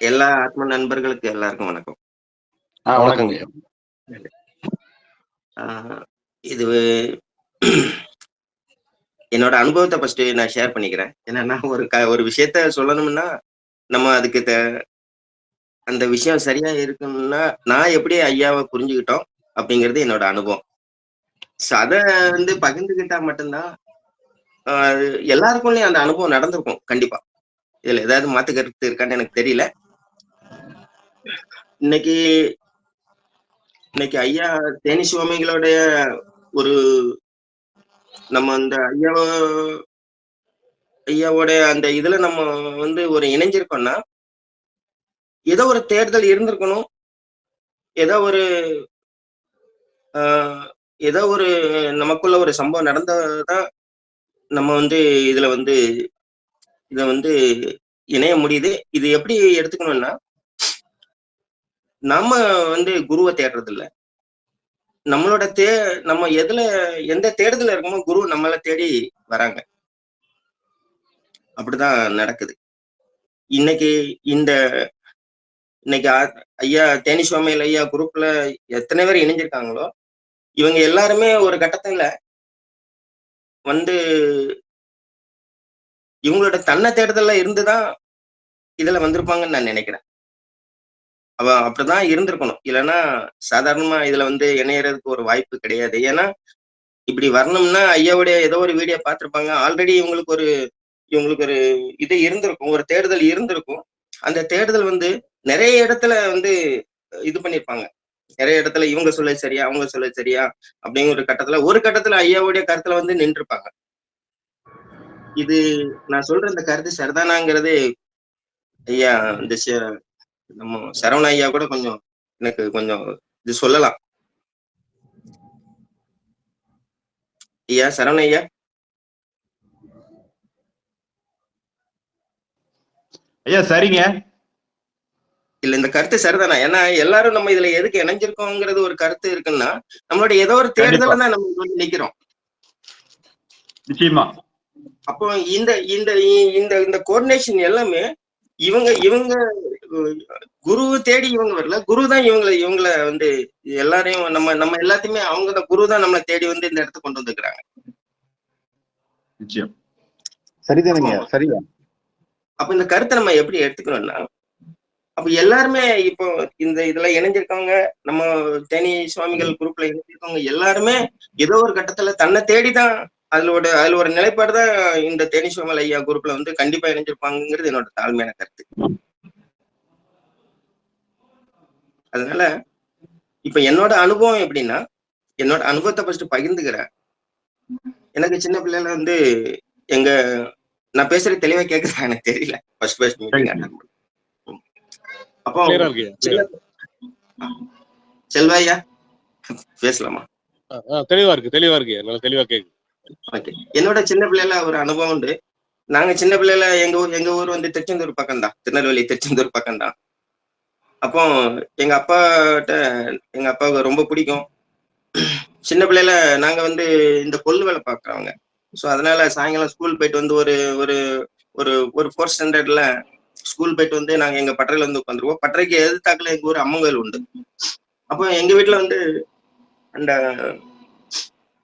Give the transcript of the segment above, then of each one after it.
எல்லா ஆத்ம நண்பர்களுக்கு எல்லாருக்கும் வணக்கம். வணக்கங்க. இது என்னோட அனுபவத்த ஃபர்ஸ்ட்டு நான் ஷேர் பண்ணிக்கிறேன். என்னன்னா ஒரு க ஒரு விஷயத்த சொல்லணும்னா, நம்ம அதுக்கு த அந்த விஷயம் சரியா இருக்கணும்னா, நான் எப்படி ஐயாவ புரிஞ்சுக்கிட்டோம் அப்படிங்கிறது என்னோட அனுபவம். ஸோ அத வந்து பகிர்ந்துக்கிட்டா மட்டும் தான், ஆ எல்லாருக்குள்ளயும் அந்த அனுபவம் நடந்திருக்கும் கண்டிப்பா. இதுல ஏதாவது மாத்து கருத்து இருக்கான்னு எனக்கு தெரியல. இன்னைக்கு இன்னைக்கு ஐயா தேனி சுவாமிகளுடைய ஒரு நம்ம அந்த ஐயாவ ஐயாவோட அந்த இதுல நம்ம வந்து ஒரு இணைஞ்சிருக்கோம்னா, ஏதோ ஒரு தேர்தல் இருந்திருக்கணும். ஏதோ ஒரு ஏதோ ஒரு நமக்குள்ள ஒரு சம்பவம் நடந்தாதான் நம்ம வந்து இதுல வந்து இத வந்து இணைய முடியுது. இது எப்படி எடுத்துக்கணும்னா நம்ம வந்து குருவ இல்லை நம்மளோட தே நம்ம எதுல எந்த தேடுதல இருக்கோமோ, குரு நம்மளை தேடி வராங்க. அப்படிதான் நடக்குது. இன்னைக்கு இந்த இன்னைக்கு ஐயா தேனி சுவாமியில் ஐயா குரூப்ல எத்தனை பேர் இணைஞ்சிருக்காங்களோ, இவங்க எல்லாருமே ஒரு கட்டத்துல வந்து இவங்களோட தன்னை தேடுதல்ல இருந்துதான் இதுல வந்திருப்பாங்கன்னு நான் நினைக்கிறேன் அவ அப்படிதான் இருந்திருக்கணும். இல்லைன்னா சாதாரணமா இதுல வந்து இணையறதுக்கு ஒரு வாய்ப்பு கிடையாது. ஏன்னா, இப்படி வரணும்னா ஐயாவுடைய ஏதோ ஒரு வீடியோ பார்த்துருப்பாங்க ஆல்ரெடி இவங்களுக்கு ஒரு இவங்களுக்கு ஒரு இது இருந்திருக்கும். ஒரு தேடுதல் இருந்திருக்கும். அந்த தேடுதல் வந்து நிறைய இடத்துல வந்து இது பண்ணியிருப்பாங்க. நிறைய இடத்துல இவங்க சொல்ல சரியா, அவங்க சொல்ல சரியா அப்படிங்கிற ஒரு கட்டத்துல ஒரு கட்டத்துல ஐயாவுடைய கருத்துல வந்து நின்றுருப்பாங்க இது நான் சொல்ற இந்த கருத்து சரிதானாங்கிறது ஐயா இந்த நம்ம சரவண ஐயா கூட கொஞ்சம் எனக்கு கொஞ்சம் இது சொல்லலாம். ஐயா, சரவண ஐயா. ஐயா சரிங்க. இல்ல இந்த கருத்து சரிதானா? ஏன்னா எல்லாரும் நம்ம இதுல எதுக்கு இணைஞ்சிருக்கோங்கிறது ஒரு கருத்து இருக்குன்னா, நம்மளுடைய ஏதோ ஒரு. தேடுதல்ல தான் நம்ம வந்து நிக்கிறோம். நிச்சயமா. அப்போ இந்த இந்த இந்த இந்த கோஆர்டினேஷன் எல்லாமே இவங்க இவங்க குருவ தேடி இவங்க வரல. குரு தான் இவங்கள இவங்கள வந்து எல்லாரையும் நம்ம நம்ம எல்லாத்தையுமே அவங்க தான் குரு தான் நம்மள தேடி வந்து இந்த இடத்துக்கு கொண்டு வந்துருக்காங்க. நிச்சயம். சரிதானுங்க. சரிதான். அப்ப இந்த கருத்த நம்ம எப்படி எடுத்துக்கணும்னா, அப்ப எல்லாருமே இப்போ இந்த இதுல இணைஞ்சிருக்கவங்க, நம்ம தேனி சுவாமிகள் குரூப்ல இணைஞ்சிருக்கவங்க எல்லாருமே ஏதோ ஒரு கட்டத்துல தன்ன தேடி தான் அதோட அதுல ஒரு நிலைப்பாடு தான் இந்த தேனி சுவாமிகள் ஐயா குரூப்ல வந்து கண்டிப்பா இணைஞ்சிருப்பாங்கங்கிறது என்னோட தாழ்மையான கருத்து. அதனால இப்ப என்னோட அனுபவம் எப்படின்னா, என்னோட அனுபவத்த ஃபர்ஸ்ட் பகிர்ந்துக்கிறேன். எனக்கு சின்ன பிள்ளையில வந்து எங்க நான் பேசுறது தெளிவா கேக்குதா எனக்கு தெரியல. First first meeting. அப்போ கிளியரா இருக்குய்யா. சின்ன செல்வா ஐயா பேசலாமா? தெளிவா இருக்கு தெளிவா இருக்குய்யா. நல்லா தெளிவா கேக்குது. ஓகே. என்னோட சின்ன பிள்ளையில ஒரு அனுபவம் உண்டு. நாங்க சின்ன பிள்ளையில எங்க ஊர் எங்க ஊர் வந்து திருச்செந்தூர் பக்கம் தான். திருநெல்வேலி திருச்செந்தூர் பக்கம் தான். அப்போ எங்க அப்பாட்ட எங்க அப்பாவுக்கு ரொம்ப பிடிக்கும். சின்ன பிள்ளையில நாங்க வந்து இந்த கொள்ளு வேலை பாக்குறவங்க ஸோ அதனால சாயங்காலம் ஸ்கூல் போயிட்டு வந்து ஒரு ஒரு ஒரு ஒரு ஃபோர்த் ஸ்டாண்டர்ட்ல ஸ்கூல் போயிட்டு வந்து நாங்க எங்க பட்டறையில வந்து உட்காந்துருவோம். பட்டறைக்கு எதிர்த்தாக்குல எங்க ஊர் அம்மன் கோயில் உண்டு. அப்போ எங்க வீட்டுல வந்து அந்த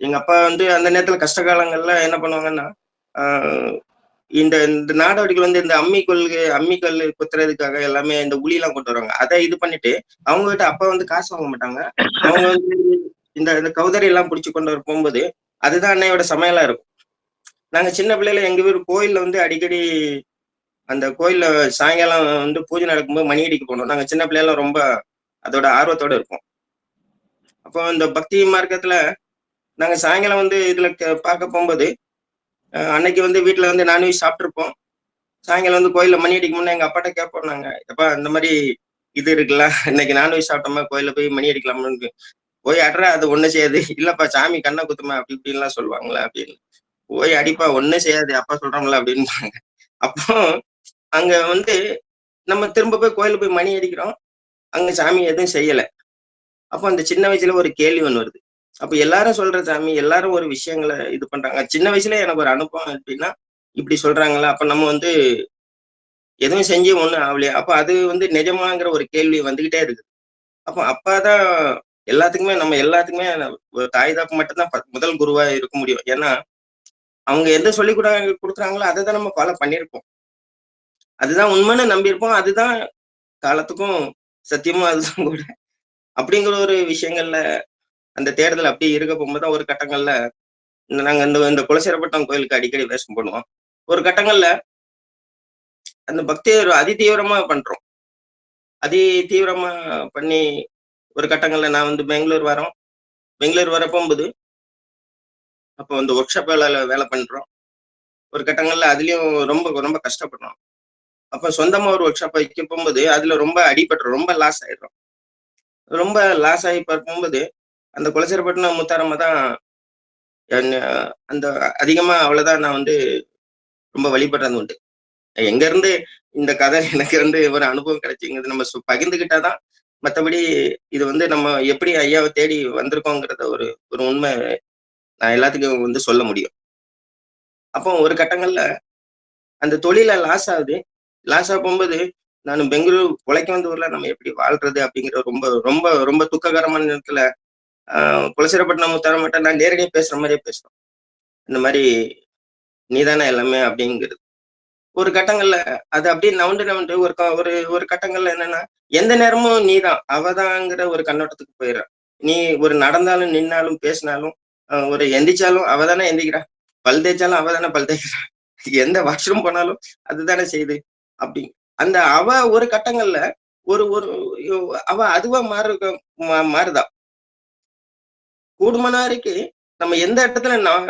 எங்க அப்பா வந்து அந்த நேரத்துல கஷ்ட காலங்கள்ல என்ன பண்ணுவாங்கன்னா, இந்த இந்த நாடோடிகள் வந்து இந்த அம்மி கொள்கை அம்மி கல்லு குத்துறதுக்காக எல்லாமே இந்த உளிலாம் கொண்டு வருவாங்க. அதை இது பண்ணிட்டு, அவங்க கிட்ட அப்பா வந்து காசு வாங்க மாட்டாங்க. அவங்க வந்து இந்த இந்த கௌதரி எல்லாம் புடிச்சு கொண்டு வர போகும்போது அதுதான் அன்னையோட சமையலா இருக்கும். நாங்க சின்ன பிள்ளையில எங்க வீடு கோயில்ல வந்து அடிக்கடி அந்த கோயில்ல சாயங்காலம் வந்து பூஜை நடக்கும்போது மணி அடிக்க போனோம். நாங்க சின்ன பிள்ளையெல்லாம் ரொம்ப அதோட ஆர்வத்தோட இருப்போம். அப்போ இந்த பக்தி மார்க்கத்துல நாங்க சாயங்காலம் வந்து இதுல பார்க்க போகும்போது அன்னைக்கு வந்து வீட்ல வந்து நான்வெஜ் சாப்பிட்ருப்போம் சாயங்காலம் வந்து கோயிலில் மணி அடிக்கும் முன்ன எங்க அப்பாட்ட கேட்போம் நாங்க. "எப்பா இந்த மாதிரி இது இருக்குல்ல, இன்னைக்கு நான்வெஜ் சாப்பிட்டோமா, கோயிலில் போய் மணி அடிக்கலாமான்னு." "போய் அடுற அது ஒண்ணு செய்யாது." "இல்லப்பா சாமி கண்ணை குத்துமா" அப்படி இப்படின்லாம் சொல்லுவாங்களே அப்படின்னு. "போய் அடிப்பா ஒண்ணும் செய்யாது, அப்பா சொல்றோம்ல" அப்படின்பாங்க. அப்போ அங்க வந்து நம்ம திரும்ப போய் கோயில்ல போய் மணி அடிக்கிறோம். அங்க சாமி எதுவும் செய்யல. அப்போ அந்த சின்ன வயசுல ஒரு கேள்வி ஒன்று வருது. அப்ப எல்லாரும் சொல்ற சாமி, எல்லாரும் ஒரு விஷயங்கள இது பண்றாங்க. சின்ன வயசுல எனக்கு ஒரு அனுபவம் எப்படின்னா, இப்படி சொல்றாங்களா அப்ப நம்ம வந்து எதுவும் செஞ்சு ஒண்ணும் ஆகலையா. அப்ப அது வந்து நிஜமாங்கிற ஒரு கேள்வி வந்துகிட்டே இருக்கு அப்ப அப்பாதான் எல்லாத்துக்குமே நம்ம எல்லாத்துக்குமே தாய் தாப்பு மட்டும்தான் முதல் குருவா இருக்க முடியும். ஏன்னா அவங்க எந்த சொல்லி கூட கொடுக்குறாங்களோ அதை தான் நம்ம ஃபாலோ பண்ணியிருப்போம். அதுதான் உண்மைன்னு நம்பியிருப்போம். அதுதான் காலத்துக்கும் சத்தியமும் அதுதான் கூட. அப்படிங்கிற ஒரு விஷயங்கள்ல அந்த தேர்தல் அப்படி இருக்க போகும்போது ஒரு கட்டங்கள்ல இந்த நாங்க இந்த இந்த குலசேரப்பட்டம் கோயிலுக்கு அடிக்கடி வேஷம் பண்ணுவோம் ஒரு கட்டங்கள்ல அந்த பக்தியை அதி தீவிரமா பண்றோம். அதி தீவிரமா பண்ணி ஒரு கட்டங்கள்ல நான் வந்து பெங்களூர் வரோம். பெங்களூர் வர போகும்போது அப்போ வந்து ஒர்க் ஷாப் வேலை வேலை பண்றோம். ஒரு கட்டங்கள்ல அதுலயும் ரொம்ப ரொம்ப கஷ்டப்படுறோம் அப்ப சொந்தமா ஒரு ஒர்க் ஷாப் வைக்க போகும்போது அதுல ரொம்ப அடிபட்டுரும். ரொம்ப லாஸ் ஆயிடுறோம். ரொம்ப லாஸ் ஆகி பார்க்கும்போது அந்த குலசேரப்பட்டினம் முத்தாரம்மா தான் அந்த அதிகமா அவ்வளவுதான் நான் வந்து ரொம்ப வழிபடுறது உண்டு. எங்க இருந்து இந்த கதை எனக்கு வந்து ஒரு அனுபவம் கிடைச்சிங்கிறது நம்ம சு- பகிர்ந்துக்கிட்டாதான் இது வந்து நம்ம எப்படி ஐயாவை தேடி வந்திருக்கோங்கிறத ஒரு ஒரு உண்மை நான் எல்லாத்துக்கும் வந்து சொல்ல முடியும். அப்போ ஒரு கட்டங்கள்ல அந்த தொழில லாஸ் ஆகுது. லாஸ் ஆக போகும்போது நான் பெங்களூர் உழைக்க வந்த ஊர்ல நம்ம எப்படி வாழ்றது அப்படிங்கிற ரொம்ப ரொம்ப ரொம்ப துக்ககரமான நேரத்துல ஆஹ் குலசேரப்பட்டினம் முத்தாரமட்ட நான் நேரடியாக பேசுற மாதிரியே பேசுறோம். இந்த மாதிரி நீதானே எல்லாமே அப்படிங்கிறது. ஒரு கட்டங்கள்ல அது அப்படியே நவுண்டு நவுண்டு ஒரு க- ஒரு ஒரு கட்டங்கள்ல என்னன்னா எந்த நேரமும் நீ தான் அவதாங்கிற ஒரு கண்ணோட்டத்துக்கு போயிடுறான் நீ ஒரு நடந்தாலும் நின்னாலும் பேசினாலும் ஒரு எந்திரிச்சாலும் அவ தானே எந்திக்கிறா பல் தேய்ச்சாலும் அவதானே பல் தேய்க்கிறா. எந்த வாஷ்ரூம் போனாலும் அதுதானே செய்யுது அப்படி. அந்த அவ ஒரு கட்டங்கள்ல ஒரு ஒரு அவ அதுவா மாறு மா- மாறுதா. கூடுமனாருக்கு நம்ம எந்த இடத்துல நான்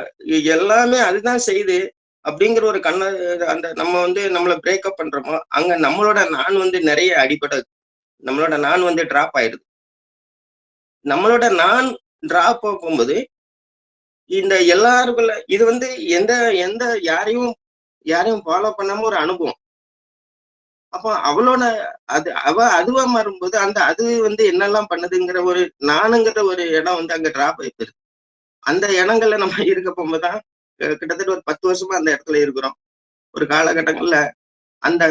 எல்லாமே அதுதான் செய்யுது அப்படிங்கிற ஒரு கண்ண அந்த நம்ம வந்து நம்மளை பிரேக்கப் பண்றோமோ அங்க நம்மளோட நான் வந்து நிறைய அடிபட்டது நம்மளோட நான் வந்து டிராப் ஆயிடுது. நம்மளோட நான் டிராப் போகும்போது இந்த எல்லாருக்குள்ள இது வந்து எந்த எந்த யாரையும் யாரையும் ஃபாலோ பண்ணாம ஒரு அனுபவம். அப்போ அவளோட அது அவ அதுவா மாறும்போது அந்த அது வந்து என்னெல்லாம் பண்ணுதுங்கிற ஒரு நானுங்கிற ஒரு இடம் வந்து அங்க டிராப் ஆயிடுது அந்த இடங்கள்ல நம்ம இருக்க போகும்போதுதான் கிட்டத்தட்ட ஒரு பத்து வருஷமா அந்த இடத்துல இருக்கிறோம். ஒரு காலகட்டங்கள்ல அந்த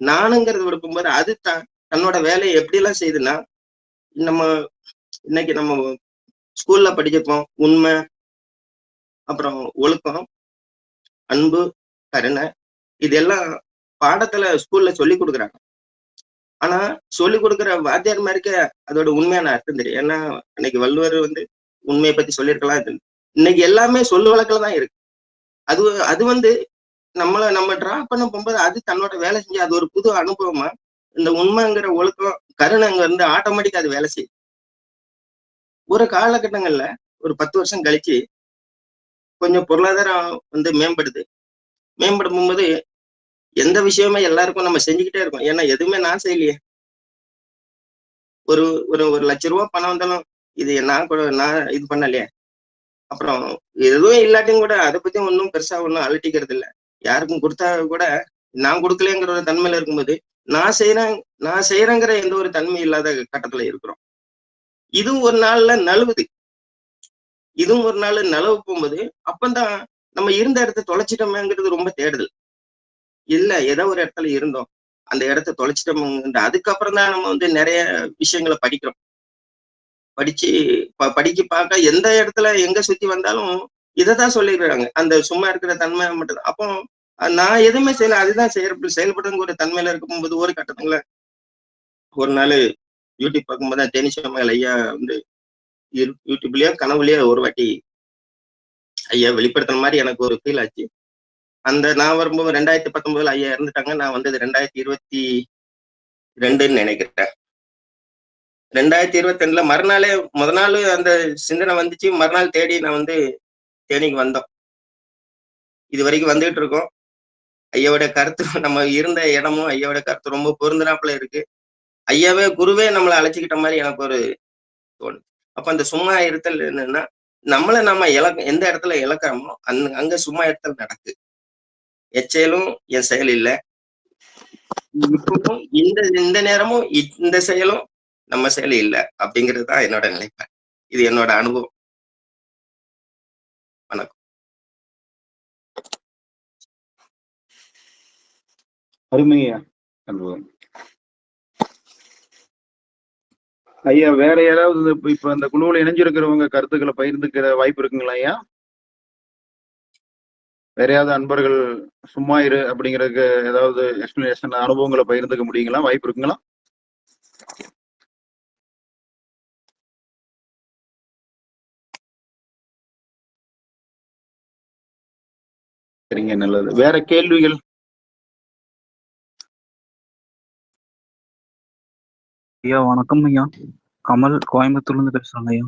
நானுங்கிறது இருக்கும்போது அது த தன்னோட வேலையை எப்படி எல்லாம் செய்யுதுன்னா நம்ம இன்னைக்கு நம்ம ஸ்கூல்ல படிச்சிருப்போம் உண்மை அப்புறம் ஒழுக்கம் அன்பு கருணை இதெல்லாம் பாடத்துல ஸ்கூல்ல சொல்லி கொடுக்குறாங்க. ஆனா சொல்லி கொடுக்குற வாத்தியார் மாதிரிக்க அதோட உண்மையான அர்த்தம் தெரியும். ஏன்னா அன்னைக்கு வள்ளுவர் வந்து உண்மையை பத்தி சொல்லியிருக்கலாம். இது இன்னைக்கு எல்லாமே சொல்லு வழக்கில் தான் இருக்கு. அது அது வந்து நம்மள நம்ம டிரா பண்ண போகும்போது அது தன்னோட வேலை செஞ்சு அது ஒரு புது அனுபவமா இந்த உண்மைங்கிற ஒழுக்கம் கருணைங்க இருந்து ஆட்டோமேட்டிக்கா அது வேலை செய்யும் ஒரு காலகட்டங்கள்ல ஒரு பத்து வருஷம் கழிச்சு கொஞ்சம் பொருளாதாரம் வந்து மேம்படுது. மேம்படும் போது எந்த விஷயமே எல்லாருக்கும் நம்ம செஞ்சுக்கிட்டே இருக்கோம். ஏன்னா எதுவுமே நான் செய்யலையே. ஒரு ஒரு ஒரு லட்ச ரூபா பணம் வந்தாலும் இது நான் கூட நான் இது பண்ணலையே. அப்புறம் எதுவும் இல்லாட்டியும் கூட அதை பத்தி ஒன்றும் பெருசா ஒன்றும் அலட்டிக்கிறது இல்லை. யாருக்கும் கொடுத்தா கூட நான் கொடுக்கலங்கிற ஒரு தன்மையில இருக்கும்போது நான் செய்யறேன் நான் செய்யறேங்கிற எந்த ஒரு தன்மை இல்லாத கட்டத்துல இருக்கிறோம். இதுவும் ஒரு நாள்ல நழுவுது. இதுவும் ஒரு நாள் நலவு போகும்போது அப்பந்தான் நம்ம இருந்த இடத்த தொலைச்சிட்டோமேங்கிறது ரொம்ப தேடுதல். இல்ல ஏதோ ஒரு இடத்துல இருந்தோம் அந்த இடத்த தொலைச்சிட்டோம் அதுக்கப்புறம் தான் நம்ம வந்து நிறைய விஷயங்களை படிக்கிறோம் படிச்சு ப- படிக்க பார்க்க எந்த இடத்துல எங்க சுத்தி வந்தாலும் இதை தான் சொல்லிடுறாங்க அந்த சும்மா இருக்கிற தன்மை மட்டும் அப்போ நான் எதுவுமே செய்யல அதுதான் செயல் செயல்படுங்கிற ஒரு தன்மையில இருக்கும்போது ஒரு கட்டத்துல ஒரு நாள் யூடியூப் பார்க்கும்போது தான் தேனிஷாமல் ஐயா வந்து யூடியூப்லயோ கனவுலயோ ஒரு வாட்டி ஐயா வெளிப்படுத்துற மாதிரி எனக்கு ஒரு ஃபீல் ஆச்சு அந்த நான் வரும்போது ரெண்டாயிரத்தி பத்தொன்பதுல ஐயா இறந்துட்டாங்க. நான் வந்தது ரெண்டாயிரத்தி இருபத்தி ரெண்டுன்னு நினைக்கிறேன். ரெண்டாயிரத்தி இருபத்தி ரெண்டுல மறுநாளே முத நாள் அந்த சிந்தனை வந்துச்சு. மறுநாள் தேடி நான் வந்து தேனிக்கு வந்தோம். இது வரைக்கும் வந்துகிட்டு இருக்கோம். ஐயாவோட கருத்து நம்ம இருந்த இடமும் ஐயாவோட கருத்து ரொம்ப பொருந்தினாப்புல இருக்கு. ஐயாவே குருவே நம்மளை அழைச்சிக்கிட்ட மாதிரி எனக்கு ஒரு தோணுது. அப்ப அந்த சும்மா இருத்தல் என்னன்னா நம்மளை நம்ம இழக்க எந்த இடத்துல இழக்கிறோமோ அங்க அங்க சும்மா இருத்தல் நடக்கு. எச்செயலும் என் செயல் இல்லை. இப்பவும் இந்த இந்த நேரமும் இந்த செயலும் நம்ம செயல் இல்லை அப்படிங்கிறது தான் என்னோட நிலைப்பாடு. இது என்னோட அனுபவம். வணக்கம். அருமையா அனுபவம். ஐயா வேற யாராவது இப்ப இந்த அந்த குழுவில் இணைஞ்சிருக்கிறவங்க கருத்துக்களை பகிர்ந்துக்கிற வாய்ப்பு இருக்குங்களா ஐயா? வேற யாராவது அன்பர்கள் சும்மா இரு அப்படிங்கறதுக்கு ஏதாவது எக்ஸ்பிளனேஷன் அனுபவங்களை பகிர்ந்துக்க முடியுங்களா? வாய்ப்பு இருக்குங்களா? சரிங்க நல்லது. வேற கேள்விகள்? ஐயா வணக்கம் ஐயா. கமல் கோயம்புத்தூர்ல இருந்து பேசுறேங்க ஐயா.